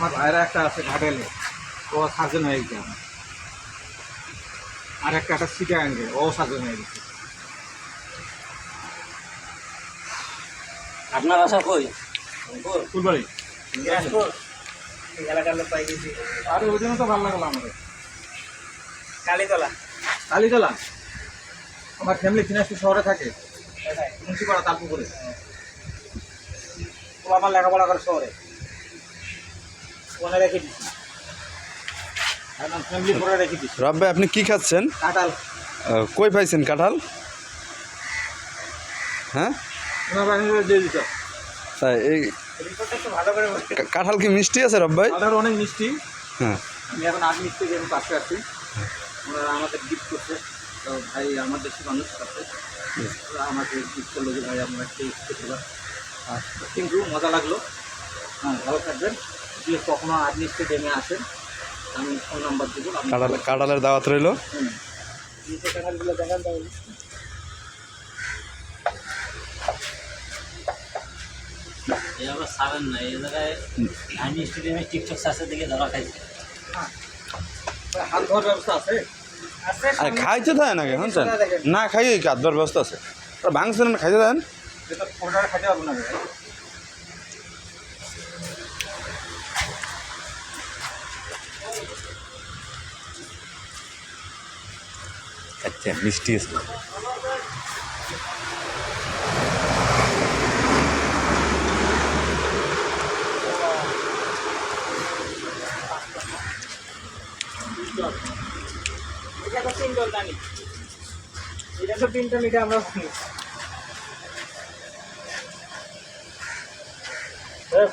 আমার ভাইরা একটা আছে ঘাটেলে। ও সার্জন হয়ে গেছে। আর একটা একটা সিটে আনবে ও সার্জন হয়ে গেছে। আপনার বাসা কই? ফুলবাড়ি। এলাকার লোক পাই গেছি। আর ওই জন্য তো ভালো লাগল আমাদের। কালীতলা? কালীতলা? আমার ফ্যামিলি দিনাজপুর শহরে থাকে। মুন্সিপাড়া তালপুকুরে। ও আমার লেখাপড়া করে শহরে? ওখানে রেখে দিচ্ছি ফ্যামিলি পরে রেখে দিচ্ছি রব ভাই আপনি কি খাচ্ছেন? কাঁঠাল। কই পাইছেন কাঁঠাল? হ্যাঁ? তাই এই একটু কাঁঠাল কি মিষ্টি আছে রব ভাই? কাঁঠাল অনেক মিষ্টি। হ্যাঁ। আমি এখন আগ মিষ্টি আমি পাশে আছি। ওনারা আমাদের গিফট করছে। তো ভাই আমার দেশের মানুষ আছে। ওরা আমাকে গিফট করল যে ভাই আপনারা খেতে পারেন। কিন্তু মজা লাগল। হ্যাঁ ভালো থাকবেন। যদি কখনো আগ মিষ্টি ডেমে আসেন আমি ফোন নাম্বার দেবো কাঁঠাল দাওয়াত রইল। হুম। নিচে দেখান তাহলে। এই আবার সারেন না এই জায়গায় আমি স্টেডিয়ামে টিকটক সাসের দিকে ধরা খাইছে। হাত ধোয়ার ব্যবস্থা আছে? আছে আরে খাইতে দেয় নাকি শুনছেন? না খাই কাঁদবার ব্যবস্থা আছে? ভাঙছেন খাইতে দেন। খাইতে পারব না আচ্ছা মিষ্টি আছে। এটা তো তিন এটা আমরা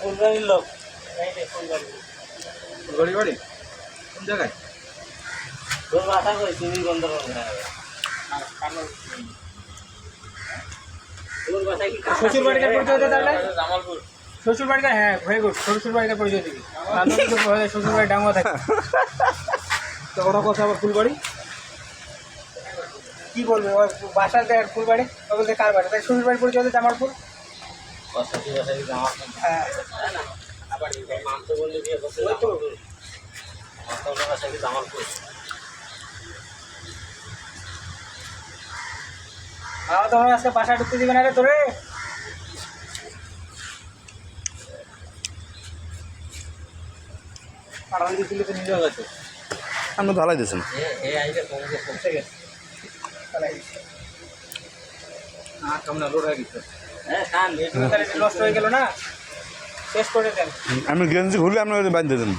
ফুলবাড়ির লোক। ফুলবাড়ি ফুলবাড়ি বাড়ি? কোন জায়গায়? তোর মাথা কই? তুমি শ্বশুর পরিচয় তাহলে? জামালপুর। শ্বশুর হ্যাঁ ভেরি গুড শ্বশুর পরিচয় দিবি। শ্বশুর বাড়ি ডাঙ্গা থাকে তো ওরা কথা আবার ফুলবাড়ি? কি বলবে? ওর দেয় ফুলবাড়ি? ও বলতে কার বাড়ি তাই শ্বশুর বাড়ি পরিচয় দে জামার ফুল হ্যাঁ। আবার মাংস বললে খাওয়া দাওয়া আজকে বাসা ঢুকতে দিবে না রে তোরে। আপনি দিয়েছেন। আমি গেঞ্জি খুলে আপনার বাঁধতে দেন।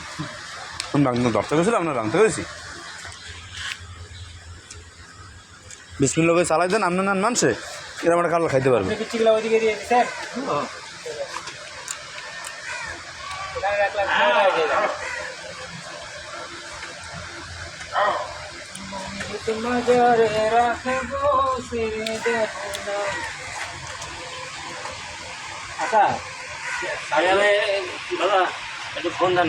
গেছিল? আপনার রাখতে গেছি। বিসমিল্লা করে চালাই দেন আপনার নান মানছে? এরকম একটা কাঁঠাল খাইতে পারবে। হয়ে। আচ্ছা দাদা একটু ফোন